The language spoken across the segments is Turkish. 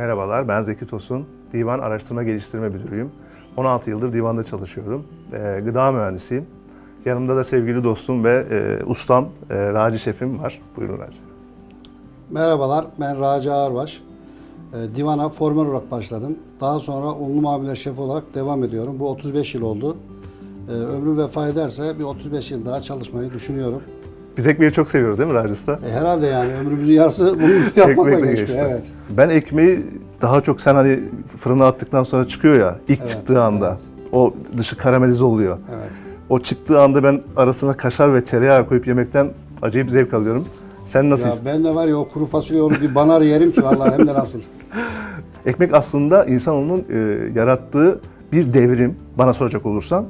Merhabalar, ben Zeki Tosun. Divan Araştırma Geliştirme Müdürüyüm. 16 yıldır divanda çalışıyorum. Ee, gıda mühendisiyim. Yanımda da sevgili dostum ve e, ustam e, Raci Şefim var. Buyurun Raci. Merhabalar, ben Raci Ağırbaş. Ee, Divana formal olarak başladım. Daha sonra unlu mamule şef olarak devam ediyorum. Bu 35 yıl oldu. Ee, Ömrüm vefa ederse bir 35 yıl daha çalışmayı düşünüyorum. Biz ekmeği çok seviyoruz değil mi Raci Usta? E, herhalde yani ömrümüzün yarısı bunu yapmakla Ekmekle geçti. Evet. Ben ekmeği daha çok sen hani fırına attıktan sonra çıkıyor ya ilk Evet, çıktığı anda. O dışı karamelize oluyor. Evet. O çıktığı anda ben arasına kaşar ve tereyağı koyup yemekten acayip zevk alıyorum. Sen nasıl? Ya ben de var ya o kuru fasulye onu bir banar yerim ki vallahi hem de nasıl. Ekmek aslında insanoğlunun e, yarattığı bir devrim bana soracak olursan.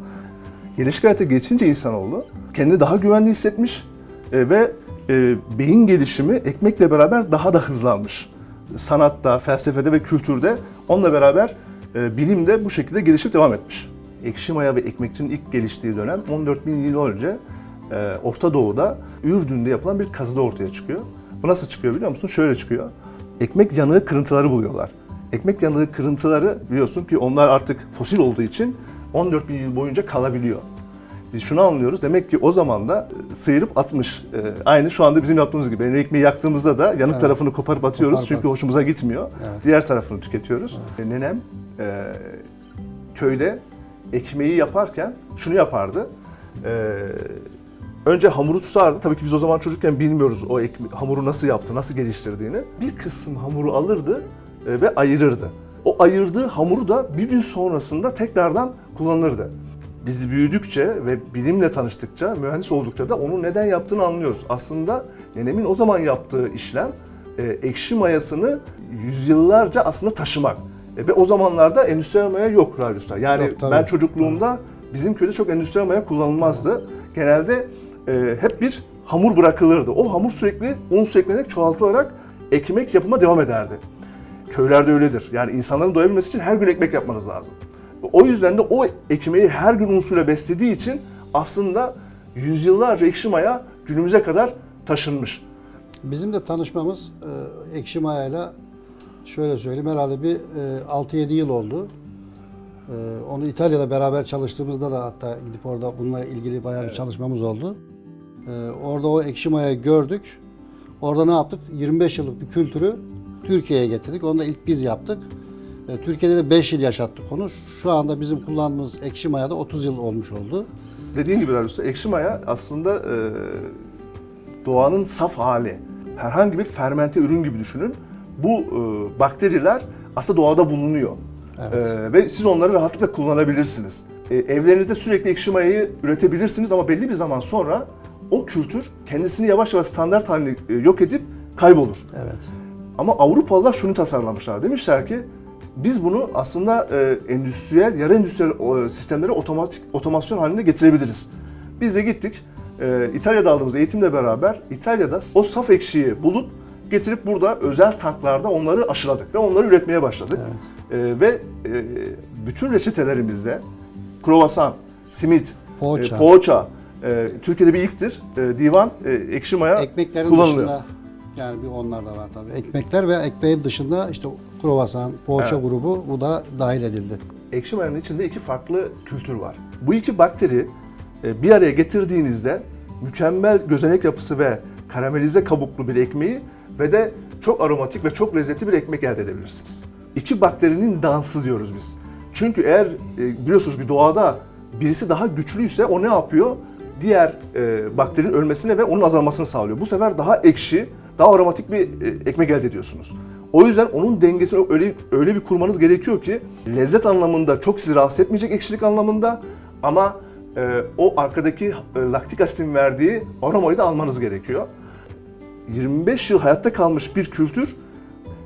Gelişik hayata geçince insanoğlu kendini daha güvende hissetmiş ve e, beyin gelişimi ekmekle beraber daha da hızlanmış. Sanatta, felsefede ve kültürde onunla beraber e, bilim de bu şekilde gelişip devam etmiş. Ekşi maya ve ekmekçinin ilk geliştiği dönem 14 bin yıl önce e, Orta Doğu'da Ürdün'de yapılan bir kazıda ortaya çıkıyor. Bu nasıl çıkıyor biliyor musun? Şöyle çıkıyor. Ekmek yanığı kırıntıları buluyorlar. Ekmek yanığı kırıntıları biliyorsun ki onlar artık fosil olduğu için 14 bin yıl boyunca kalabiliyor. Biz şunu anlıyoruz. Demek ki o zaman da e, sıyırıp atmış. E, aynı şu anda bizim yaptığımız gibi. Yani ekmeği yaktığımızda da yanık Evet. tarafını koparıp atıyoruz. Koparıp çünkü hoşumuza gitmiyor. Evet. Diğer tarafını tüketiyoruz. E, Nenem e, köyde ekmeği yaparken şunu yapardı. E, önce hamuru tutardı. Tabii ki biz o zaman çocukken bilmiyoruz o ekme- hamuru nasıl yaptı, nasıl geliştirdiğini. Bir kısım hamuru alırdı e, ve ayırırdı. O ayırdığı hamuru da bir gün sonrasında tekrardan kullanırdı. Biz büyüdükçe ve bilimle tanıştıkça, mühendis oldukça da onun neden yaptığını anlıyoruz. Aslında nenemin o zaman yaptığı işlem e, ekşi mayasını yüzyıllarca aslında taşımak. E, ve o zamanlarda endüstriyel maya yok Radyus'ta. Yani Yok, tabii. ben çocukluğumda bizim köyde çok endüstriyel maya kullanılmazdı. Genelde e, hep bir hamur bırakılırdı. O hamur sürekli, un sürekli çoğaltılarak ekmek yapıma devam ederdi. Köylerde öyledir. Yani insanların doyabilmesi için her gün ekmek yapmanız lazım. O yüzden de o ekmeği her gün unsuyla beslediği için aslında yüzyıllarca ekşi maya günümüze kadar taşınmış. Bizim de tanışmamız e, Ekşi Maya'yla şöyle söyleyeyim herhalde bir e, 6-7 yıl oldu. E, onu İtalya'da beraber çalıştığımızda da hatta gidip orada bununla ilgili bayağı bir çalışmamız oldu. E, orada o Ekşi Maya'yı gördük. Orada ne yaptık? 25 yıllık bir kültürü Türkiye'ye getirdik. Onu da ilk biz yaptık. E, Türkiye'de de 5 yıl yaşattık onu. Şu anda bizim kullandığımız Ekşi Maya'da 30 yıl olmuş oldu. Dediğim gibi Radyus'ta ekşi maya aslında e, doğanın saf hali. Herhangi bir fermente ürün gibi düşünün. Bu e, bakteriler aslında doğada bulunuyor. E, ve siz onları rahatlıkla kullanabilirsiniz. E, evlerinizde sürekli ekşi mayayı üretebilirsiniz ama belli bir zaman sonra o kültür kendisini yavaş yavaş standart halini e, yok edip kaybolur. Evet. Ama Avrupalılar şunu tasarlamışlar. Demişler ki biz bunu aslında e, endüstriyel, yarı endüstriyel o, sistemlere otomatik otomasyon haline getirebiliriz. Biz de gittik. E, İtalya'da aldığımız eğitimle beraber İtalya'da o saf ekşiyi bulup getirip burada özel tanklarda onları aşıladık ve onları üretmeye başladık. E, ve e, bütün reçetelerimizde kruvasan, simit, Poğaça. e, poğaça e, Türkiye'de bir ilktir. E, divan e, ekşi maya Ekmeklerin kullanılıyor. dışında yani bir onlar da var tabii. Ekmekler ve ekmeğin dışında işte kruvasan, poğaça Evet. grubu bu da dahil edildi. ekşi mayanın içinde iki farklı kültür var. Bu iki bakteri e, bir araya getirdiğinizde mükemmel gözenek yapısı ve karamelize kabuklu bir ekmeği ve de çok aromatik ve çok lezzetli bir ekmek elde edebilirsiniz. İki bakterinin dansı diyoruz biz. Çünkü eğer e, biliyorsunuz ki doğada birisi daha güçlüyse o ne yapıyor? Diğer e, bakterinin ölmesine ve onun azalmasını sağlıyor. Bu sefer daha ekşi, daha aromatik bir e, ekmek elde ediyorsunuz. O yüzden onun dengesini öyle öyle bir kurmanız gerekiyor ki lezzet anlamında çok sizi rahatsız etmeyecek ekşilik anlamında ama e, o arkadaki e, laktik asitin verdiği aromayı da almanız gerekiyor. 25 yıl hayatta kalmış bir kültür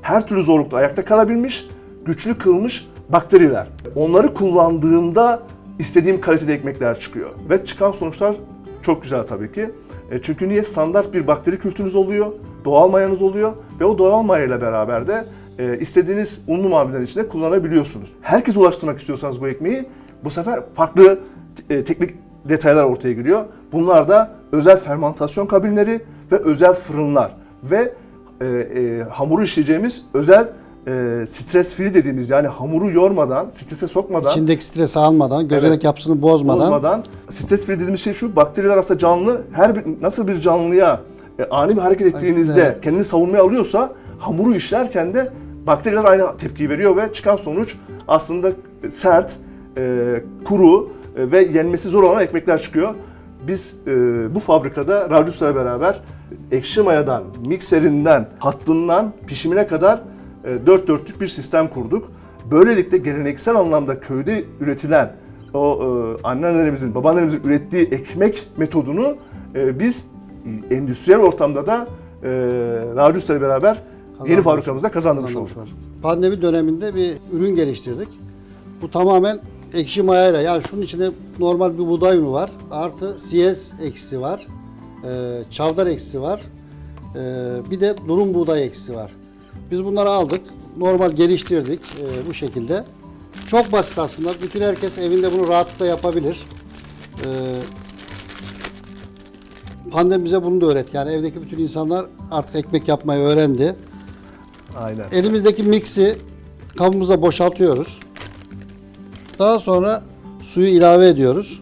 her türlü zorlukla ayakta kalabilmiş, güçlü kılmış bakteriler. Onları kullandığımda istediğim kalitede ekmekler çıkıyor. Ve çıkan sonuçlar çok güzel tabii ki. E, çünkü niye? Standart bir bakteri kültürünüz oluyor, doğal mayanız oluyor ve o doğal mayayla beraber de e, istediğiniz unlu mamullerin içinde kullanabiliyorsunuz. Herkes ulaştırmak istiyorsanız bu ekmeği bu sefer farklı e, teknik detaylar ortaya giriyor. Bunlar da özel fermantasyon kabinleri ve özel fırınlar ve e, e, hamuru işleyeceğimiz özel e, stres free dediğimiz yani hamuru yormadan, strese sokmadan, İçindeki stresi almadan, gözenek Evet. yapısını bozmadan, bozmadan. Stres free dediğimiz şey şu, bakteriler aslında canlı, her bir, nasıl bir canlıya e, ani bir hareket ettiğinizde Evet. kendini savunmaya alıyorsa hamuru işlerken de bakteriler aynı tepkiyi veriyor ve çıkan sonuç aslında sert, e, kuru e, ve yenmesi zor olan ekmekler çıkıyor. Biz e, bu fabrikada Rajus'la beraber ekşi mayadan, mikserinden, hattından, pişimine kadar dört dörtlük bir sistem kurduk. Böylelikle geleneksel anlamda köyde üretilen o e, anneannelerimizin, babaannelerimizin ürettiği ekmek metodunu e, biz endüstriyel ortamda da e, Rajus'la beraber yeni Kazandırmış. fabrikamızda kazandırmış olduk. kazanmış var. Pandemi döneminde bir ürün geliştirdik. Bu tamamen ekşi mayayla yani şunun içinde normal bir buğday unu var. Artı siyez eksisi var. e, çavdar eksisi var. e, bir de durum buğday eksisi var. Biz bunları aldık. Normal geliştirdik e, bu şekilde. Çok basit aslında. Bütün herkes evinde bunu rahatlıkla yapabilir. E, pandemi bize bunu da öğretti. Yani evdeki bütün insanlar artık ekmek yapmayı öğrendi. Aynen. Elimizdeki mixi kabımıza boşaltıyoruz. Daha sonra suyu ilave ediyoruz.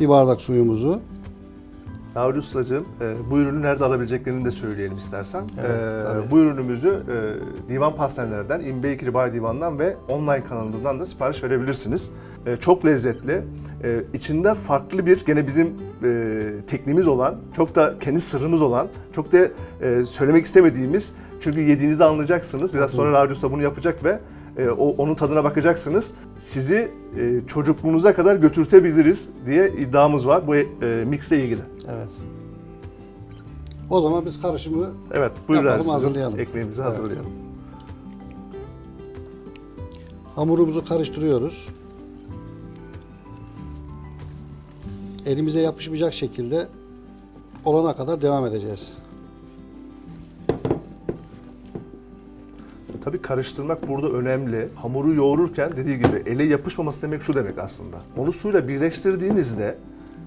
Bir bardak suyumuzu. Yavru Ustacığım, e, bu ürünü nerede alabileceklerini de söyleyelim istersen. Evet, E, bu ürünümüzü e, divan pastanelerden, İmbeyikli Bay Divan'dan ve online kanalımızdan da sipariş verebilirsiniz. E, çok lezzetli. E, içinde farklı bir, gene bizim e, tekniğimiz olan, çok da kendi sırrımız olan, çok da e, söylemek istemediğimiz, çünkü yediğinizde anlayacaksınız. Biraz sonra Yavru Usta bunu yapacak ve e, o, onun tadına bakacaksınız. Sizi e, çocukluğunuza kadar götürtebiliriz diye iddiamız var bu e, mixle ilgili. Evet. O zaman biz karışımı Evet, buyurun. Yapalım, hazırlayalım. Ekmeğimizi Evet. hazırlayalım. hamurumuzu karıştırıyoruz. Elimize yapışmayacak şekilde olana kadar devam edeceğiz. Tabii karıştırmak burada önemli. Hamuru yoğururken dediği gibi ele yapışmaması demek şu demek aslında. Onu suyla birleştirdiğinizde,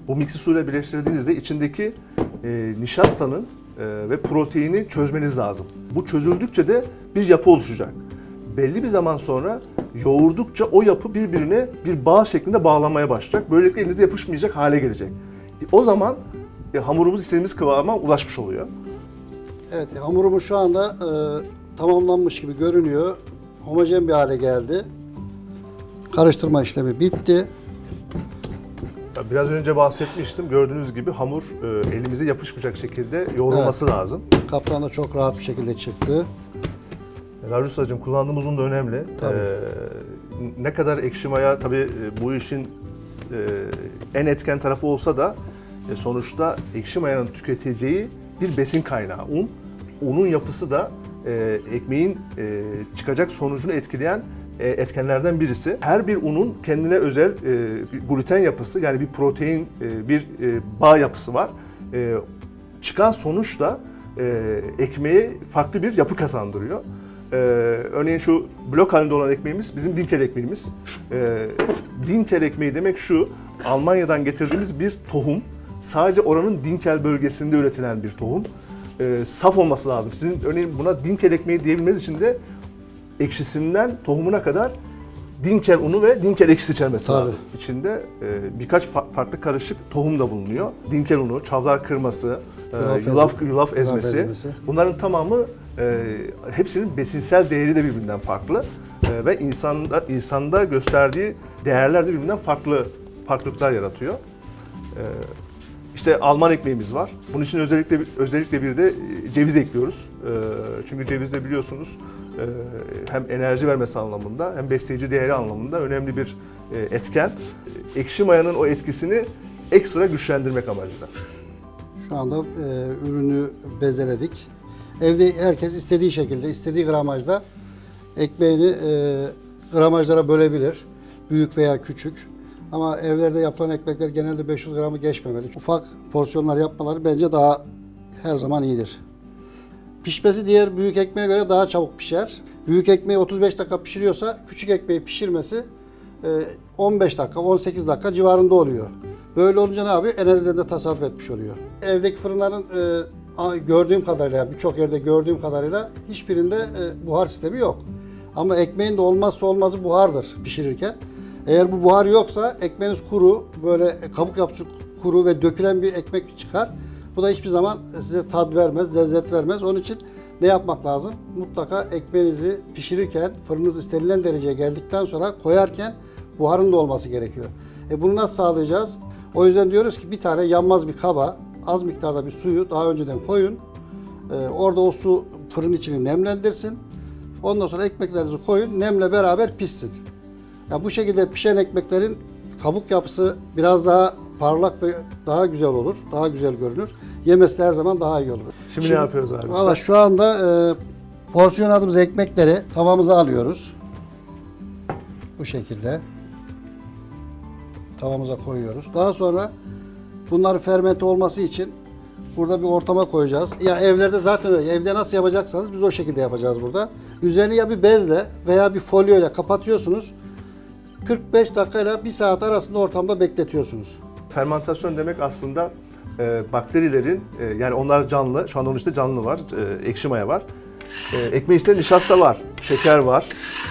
bu miksi suyla birleştirdiğinizde içindeki e, nişastanın e, ve proteini çözmeniz lazım. Bu çözüldükçe de bir yapı oluşacak. Belli bir zaman sonra yoğurdukça o yapı birbirine bir bağ şeklinde bağlanmaya başlayacak. Böylelikle elinize yapışmayacak hale gelecek. O zaman e, hamurumuz istediğimiz kıvama ulaşmış oluyor. Evet, hamurumuz şu anda e, tamamlanmış gibi görünüyor. Homojen bir hale geldi. Karıştırma işlemi bitti. Ya Biraz önce bahsetmiştim. Gördüğünüz gibi hamur e, elimize yapışmayacak şekilde yoğrulması lazım. Kaptan da çok rahat bir şekilde çıktı. Rajus Ustacığım kullandığımız un da önemli. Tabii. E, ne kadar ekşi maya tabii e, bu işin e, en etken tarafı olsa da e, sonuçta ekşi mayanın tüketeceği bir besin kaynağı un. Unun yapısı da e, ekmeğin e, çıkacak sonucunu etkileyen e, etkenlerden birisi. Her bir unun kendine özel e, gluten yapısı yani bir protein, e, bir e, bağ yapısı var. E, çıkan sonuç da e, ekmeğe farklı bir yapı kazandırıyor. E, örneğin şu blok halinde olan ekmeğimiz bizim dinkel ekmeğimiz. E, dinkel ekmeği demek şu, Almanya'dan getirdiğimiz bir tohum. Sadece oranın dinkel bölgesinde üretilen bir tohum. E, saf olması lazım. Sizin örneğin buna dinkel ekmeği diyebilmeniz için de ekşisinden tohumuna kadar dinkel unu ve dinkel ekşisi içermesi Tabii. lazım. İçinde e, birkaç fa- farklı karışık tohum da bulunuyor. Dinkel unu, çavdar kırması, e, Yulaf yulaf, ezmesi. yulaf ezmesi. ezmesi. Bunların tamamı e, hepsinin besinsel değeri de birbirinden farklı E, ve insanda insanda gösterdiği değerler de birbirinden farklı farklılıklar yaratıyor. E, işte Alman ekmeğimiz var. Bunun için özellikle özellikle bir de e, ceviz ekliyoruz. E, Çünkü ceviz de biliyorsunuz e, hem enerji vermesi anlamında hem besleyici değeri anlamında önemli bir etken. Ekşi mayanın o etkisini ekstra güçlendirmek amacıyla. Şu anda e, ürünü bezeledik. Evde herkes istediği şekilde, istediği gramajda ekmeğini e, gramajlara bölebilir. Büyük veya küçük. Ama evlerde yapılan ekmekler genelde 500 gramı geçmemeli. Ufak porsiyonlar yapmaları bence daha her zaman iyidir. Pişmesi diğer büyük ekmeğe göre daha çabuk pişer. Büyük ekmeği 35 dakika pişiriyorsa küçük ekmeği pişirmesi e, 15 dakika, 18 dakika civarında oluyor. Böyle olunca ne yapıyor? Enerjiden de tasarruf etmiş oluyor. Evdeki fırınların e, gördüğüm kadarıyla, birçok yerde gördüğüm kadarıyla hiçbirinde e, buhar sistemi yok. Ama ekmeğin de olmazsa olmazı buhardır pişirirken. Eğer bu buhar yoksa ekmeğiniz kuru, böyle kabuk yapısı kuru ve dökülen bir ekmek çıkar. Bu da hiçbir zaman size tad vermez, lezzet vermez. Onun için ne yapmak lazım? Mutlaka ekmeğinizi pişirirken fırınınız istenilen dereceye geldikten sonra koyarken buharın da olması gerekiyor. E bunu nasıl sağlayacağız? O yüzden diyoruz ki bir tane yanmaz bir kaba az miktarda bir suyu daha önceden koyun. E, orada o su fırın içini nemlendirsin. Ondan sonra ekmeklerinizi koyun, nemle beraber pişsin. Ya bu şekilde pişen ekmeklerin kabuk yapısı biraz daha parlak ve daha güzel olur, daha güzel görünür. Yemesi de her zaman daha iyi olur. Şimdi, ne yapıyoruz abi? Valla şu anda e, porsiyonladığımız ekmekleri tavamıza alıyoruz. Bu şekilde. Tavamıza koyuyoruz. Daha sonra bunları fermente olması için burada bir ortama koyacağız. Ya evlerde zaten öyle. Evde nasıl yapacaksanız biz o şekilde yapacağız burada. Üzerini ya bir bezle veya bir folyo ile kapatıyorsunuz. 45 dakikayla 1 saat arasında ortamda bekletiyorsunuz. Fermentasyon demek aslında e, bakterilerin, e, yani onlar canlı, şu anda onun içinde canlı var, e, ekşi maya var. E, ekmeğin içinde nişasta var, şeker var,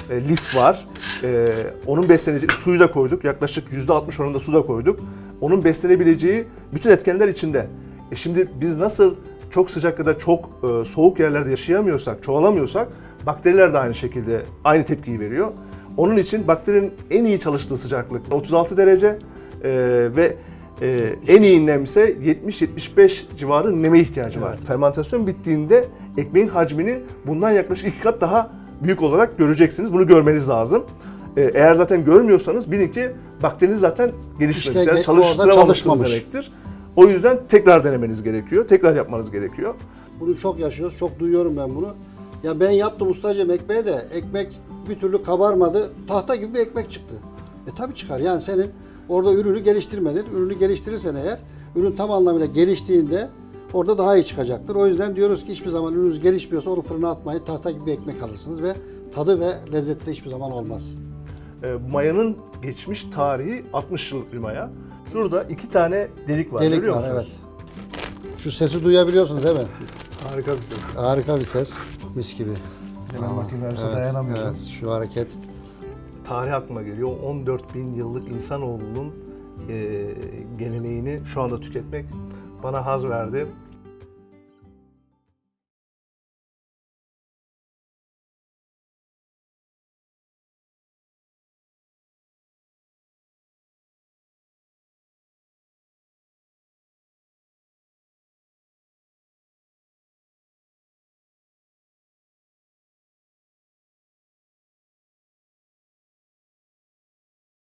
e, lif var. E, onun besleneceği, suyu da koyduk, yaklaşık %60 oranında su da koyduk. Onun beslenebileceği bütün etkenler içinde. E şimdi biz nasıl çok sıcak ya da çok e, soğuk yerlerde yaşayamıyorsak, çoğalamıyorsak bakteriler de aynı şekilde aynı tepkiyi veriyor. Onun için bakterinin en iyi çalıştığı sıcaklık 36 derece e, ve e, en iyi nem ise 70-75 civarı neme ihtiyacı var. Fermentasyon bittiğinde ekmeğin hacmini bundan yaklaşık iki kat daha büyük olarak göreceksiniz. Bunu görmeniz lazım. E, eğer zaten görmüyorsanız bilin ki bakteriniz zaten gelişmemiş. İşte yani çalıştıramamışsınız demektir. O yüzden tekrar denemeniz gerekiyor. Tekrar yapmanız gerekiyor. Bunu çok yaşıyoruz, çok duyuyorum ben bunu. Ya ben yaptım ustacığım ekmeği de ekmek bir türlü kabarmadı. Tahta gibi bir ekmek çıktı. E tabi çıkar. Yani senin orada ürünü geliştirmedin. Ürünü geliştirirsen eğer ürün tam anlamıyla geliştiğinde orada daha iyi çıkacaktır. O yüzden diyoruz ki hiçbir zaman ürününüz gelişmiyorsa onu fırına atmayın. Tahta gibi bir ekmek alırsınız ve tadı ve lezzeti hiçbir zaman olmaz. E, mayanın geçmiş tarihi 60 yıllık bir maya. Şurada iki tane delik var. Delik görüyor var evet. Şu sesi duyabiliyorsunuz değil mi? Harika bir ses. Harika bir ses. Mis gibi. Hemen bakayım ben size Evet, dayanamıyorum. evet, şu hareket. Tarih aklıma geliyor. 14 bin yıllık insanoğlunun e, geleneğini şu anda tüketmek bana haz verdi.